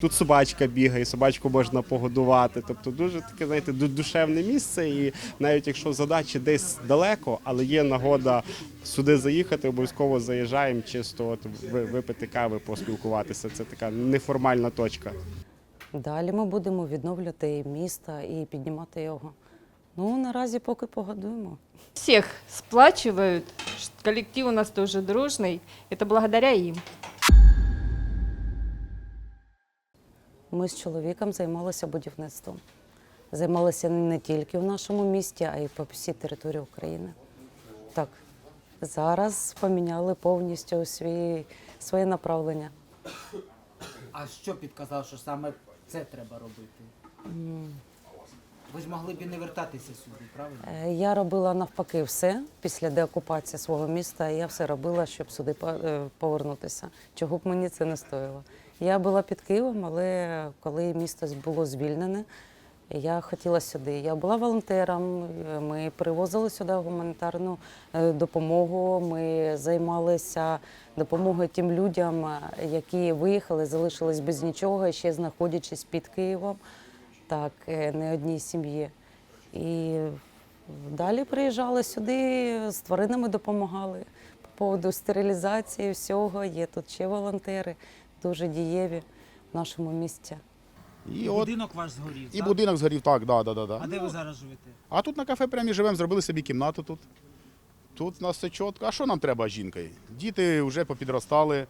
Тут собачка бігає, собачку можна погодувати. Тобто дуже таке, знаєте, душевне місце. І навіть якщо задачі десь далеко, але є нагода сюди заїхати, обов'язково заїжджаємо, чисто от ви- випити кави, поспілкуватися. Це така неформальна точка. Далі ми будемо відновлювати місто і піднімати його. Ну, наразі поки погодуємо. Всех сплачивают. Ш- Коллектив у нас тоже дружный. Это благодаря им. Ми з чоловіком займалися будівництвом. Займалися не тільки в нашому місті, а й по всій території України. Так, зараз поміняли повністю свій, своє направлення. А що підказав, що саме це треба робити? Ви ж могли б і не вертатися сюди, правильно? Е, Я робила навпаки все після деокупації свого міста. Я все робила, щоб сюди по- е, повернутися. Чого б мені це не стоїло. Я була під Києвом, але коли місто було звільнене, я хотіла сюди. Я була волонтером. Ми привозили сюди гуманітарну е, допомогу. Ми займалися допомогою тим людям, е, які виїхали, залишились без нічого, ще знаходячись під Києвом. Так, е, не одній сім'ї. І далі приїжджали сюди, з тваринами допомагали. По поводу стерилізації всього. Є тут ще волонтери, дуже дієві в нашому місті. І, от, Будинок ваш згорів. і так? будинок згорів, так, да, да, да, да. А де ви зараз живете? А тут на кафе прямо живемо, зробили собі кімнату тут. Тут у нас все чітко. А що нам треба з жінкою? Діти вже попідростали.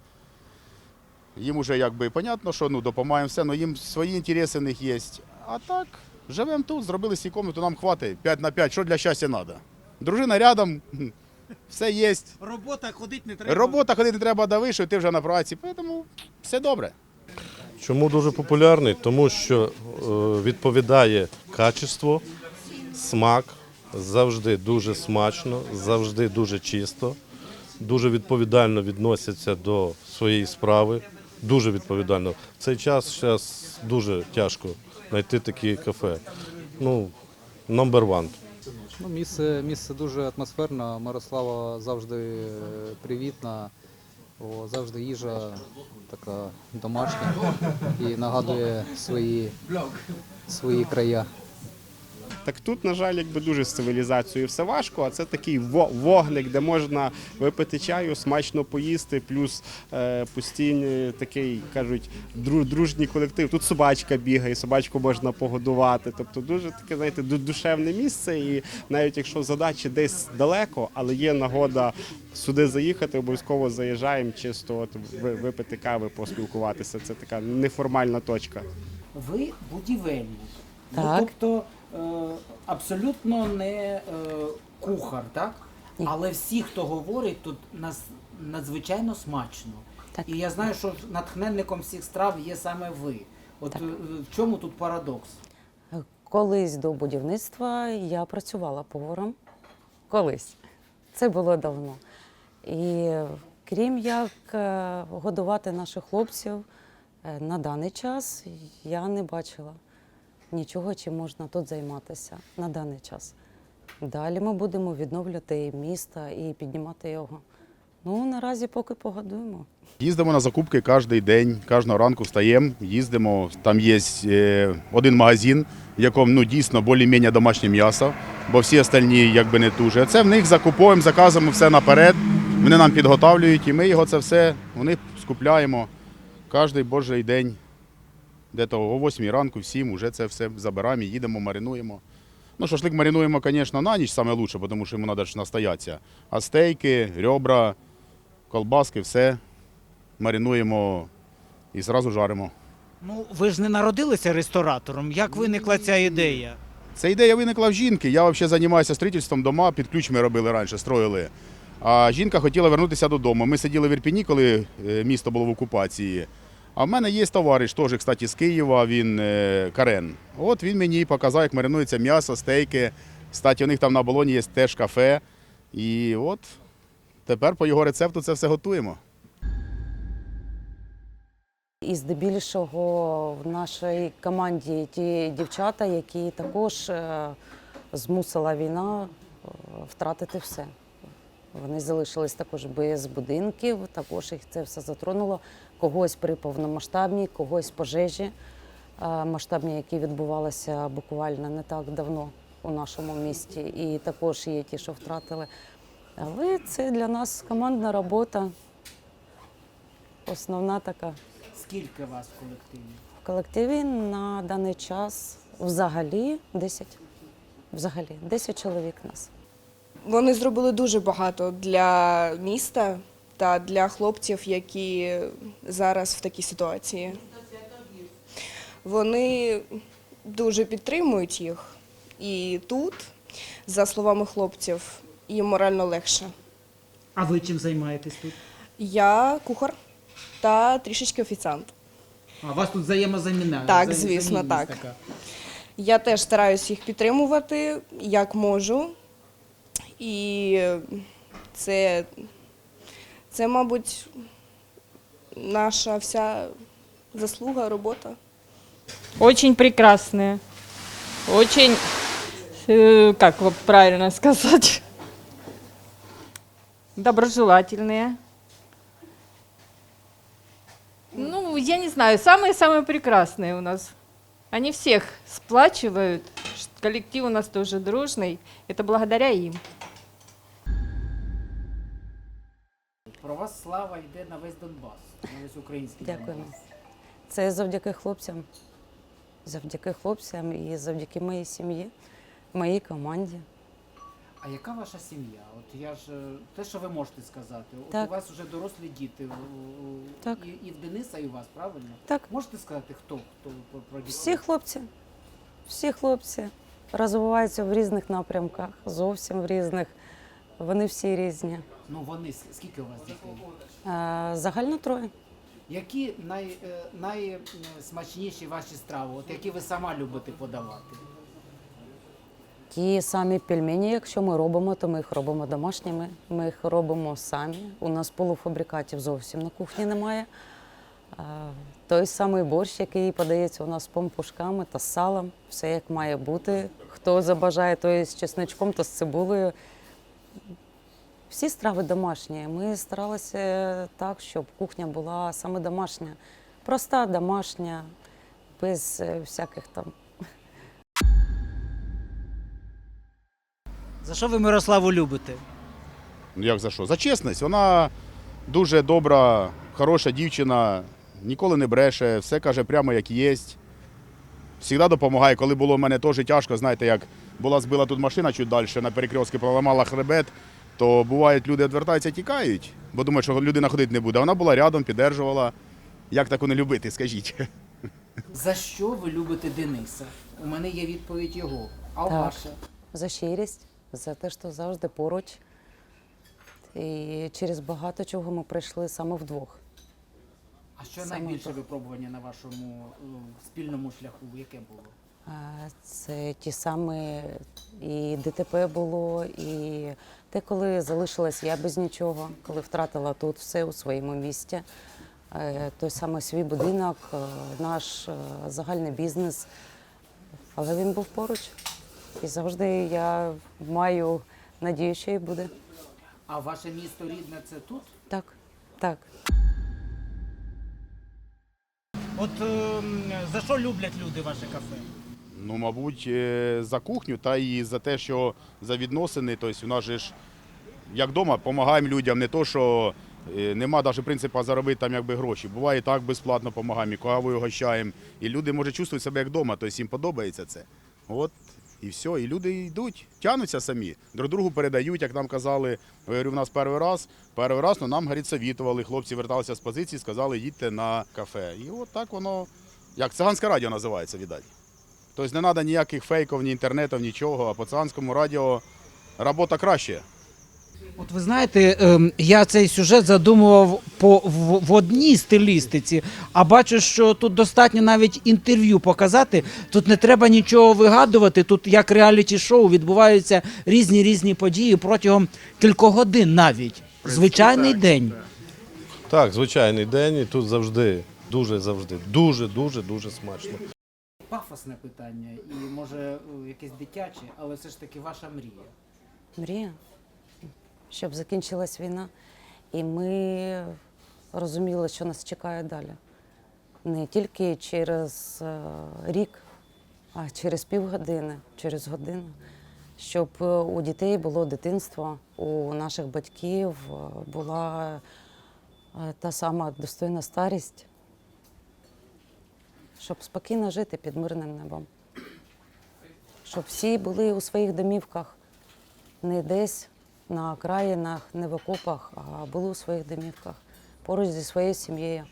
Їм вже якби понятно, що ну, допомагаємо все, але їм свої інтереси в них є. А так, живемо тут, зробили свій комнату, нам хватить 5 на 5, що для щастя треба. Дружина рядом, все є. Робота ходить не треба. Робота ходити не треба до вишу, ти вже на праці, тому все добре. Чому дуже популярний? Тому що е, відповідає качество, смак, завжди дуже смачно, завжди дуже чисто, дуже відповідально відносяться до своєї справи. Дуже відповідально. В цей час зараз дуже тяжко знайти такі кафе. Ну, number one. Ну, місце, місце дуже атмосферне. Мирослава завжди е, привітна, о, завжди їжа така домашня і нагадує свої, свої края. Так тут, на жаль, якби дуже з цивілізацією все важко, а це такий во- вогник, де можна випити чаю, смачно поїсти, плюс е, постійний такий, кажуть, дру- дружній колектив. Тут собачка бігає, собачку можна погодувати. Тобто дуже таке, знаєте, душевне місце. І навіть якщо задачі десь далеко, але є нагода сюди заїхати, обов'язково заїжджаємо, чисто от ви- випити кави, поспілкуватися. Це така неформальна точка. Ви будівельник. Так. Ну, тобто абсолютно не е, кухар, так? Ні. Але всі, хто говорить, тут нас надзвичайно смачно. Так. І я знаю, що натхненником всіх страв є саме ви. От Так. е, в чому тут парадокс? Колись до будівництва я працювала поваром. Колись. Це було давно. І крім як е, годувати наших хлопців, е, на даний час я не бачила нічого, чим можна тут займатися на даний час. Далі ми будемо відновлювати місто і піднімати його. Ну, наразі поки погодуємо. Їздимо на закупки кожен день, кожного ранку встаємо, їздимо. Там є е, один магазин, в якому ну, дійсно більш-менш домашнє м'ясо, бо всі остальні якби не дуже. Це в них закуповуємо, заказуємо все наперед. Вони нам підготовлюють, і ми його це все них скупляємо кожен божий день. Десь о 8 ранку, в 7 вже це все забираємо, їдемо, маринуємо. Ну, шашлик маринуємо, звісно, на ніч саме лучше, тому що йому треба ж настоятися. А стейки, ребра, колбаски, все маринуємо і зразу жаримо. Ну, ви ж не народилися ресторатором. Як виникла ця ідея? Ця ідея виникла в жінки. Я взагалі займаюся строїтельством дома, під ключ ми робили раніше, строїли. А жінка хотіла вернутися додому. Ми сиділи в Ірпіні, коли е, місто було в окупації. А в мене є товариш, теж, кстати, з Києва, він е, Карен. От він мені показав, як маринується м'ясо, стейки. Кстати, у них там на болоні є теж кафе. І от тепер по його рецепту це все готуємо. І здебільшого в нашій команді ті дівчата, які також е, змусила війна е, втратити все. Вони залишились також без будинків, також їх це все затронуло. Когось при повномасштабній, когось пожежі масштабні, які відбувалися буквально не так давно у нашому місті. І також є ті, що втратили. Але це для нас командна робота. Основна така. Скільки вас в колективі? В колективі на даний час взагалі 10. Взагалі 10 чоловік нас. Вони зробили дуже багато для міста та для хлопців, які зараз в такій ситуації. Вони дуже підтримують їх. І тут, за словами хлопців, їм морально легше. А ви чим займаєтесь тут? Я кухар та трішечки офіціант. А вас тут взаємозаміна? Так, звісно, так. така. Я теж стараюсь їх підтримувати як можу. І це, це мабуть, наша вся заслуга, робота. Очень прекрасные. Очень, э, как вот правильно сказать, доброжелательные. Ну, я не знаю, самые-самые прекрасные у нас. Они всех сплачивают. Коллектив у нас тоже дружный. Это благодаря им. Про вас слава йде на весь Донбас, на весь український Дякуємо. Донбас. Це завдяки хлопцям. Завдяки хлопцям і завдяки моїй сім'ї, моїй команді. А яка ваша сім'я? От я ж е, те, що ви можете сказати, от у вас вже дорослі діти, Так. І, і в Дениса, і у вас, правильно? Так. Можете сказати, хто хто про- дітей? Всі хлопці, всі хлопці розвиваються в різних напрямках, зовсім в різних. Вони всі різні. Ну вони скільки у вас дітей? Е, Загально троє. Які най, е, найсмачніші ваші страви, от які ви сама любите подавати? Ті самі пельмені, якщо ми робимо, то ми їх робимо домашніми. Ми їх робимо самі. У нас полуфабрикатів зовсім на кухні немає. Той самий борщ, який подається у нас з помпушками та салом, все як має бути. Хто забажає, то з чесничком, то з цибулею. Всі страви домашні. Ми старалися так, щоб кухня була саме домашня, проста, домашня, без е, всяких там За що ви Мирославу любите? Ну як за що? За чесність. Вона дуже добра, хороша дівчина, ніколи не бреше, все каже прямо як є. Завжди допомагає. Коли було в мене теж тяжко, знаєте, як була збила тут машина чуть далі, на перекрестці поламала хребет, то бувають, люди відвертаються, тікають, бо думають, що людина ходити не буде. Вона була рядом, піддержувала. Як таку не любити, скажіть? За що ви любите Дениса? У мене є відповідь його. А Так. ваша? за щирість, за те, що завжди поруч. І через багато чого ми прийшли саме вдвох. А що Саме найбільше так. випробування на вашому е, спільному шляху? Яке було? Це ті самі і ДТП було, і те, коли залишилась я без нічого, коли втратила тут все у своєму місті. Е, Той самий свій будинок, е, наш загальний бізнес. Але він був поруч. І завжди я маю надію, що і буде. А ваше місто рідне це тут? Так, так. От ем, за що люблять люди ваше кафе? Ну, мабуть, е, за кухню та і за те, що за відносини. Тобто, у нас же ж як вдома, допомагаємо людям, не то, що е, нема навіть принципу заробити там якби гроші. Буває і так безплатно допомагаємо, і кавою гощаємо. І люди можуть чувствувати себе як вдома, тобто їм подобається це. От і все. І люди йдуть, тянуться самі, друг другу передають, як нам казали. Я говорю, в нас перший раз, перший раз, ну нам говорить, совітували. Хлопці верталися з позиції, сказали, їдьте на кафе. І от так воно, як циганське радіо називається, віддать. Тобто не треба ніяких фейків, ні інтернетів, нічого, а по циганському радіо робота краще. От ви знаєте, ем, я цей сюжет задумував по в, в одній стилістиці, а бачу, що тут достатньо навіть інтерв'ю показати. Тут не треба нічого вигадувати. Тут як реаліті-шоу відбуваються різні різні події протягом кількох годин навіть. Звичайний день. Так, звичайний день, і тут завжди, дуже завжди, дуже, дуже, дуже смачно. Пафосне питання і може е, якесь дитяче, але все ж таки ваша мрія. Мрія. Щоб закінчилась війна, і ми розуміли, що нас чекає далі. Не тільки через е, рік, а через півгодини, через годину, щоб е, у дітей було дитинство, у наших батьків е, була та сама достойна старість, щоб спокійно жити під мирним небом. Щоб всі були у своїх домівках, не десь на окраїнах, не в окопах, а були у своїх домівках поруч зі своєю сім'єю.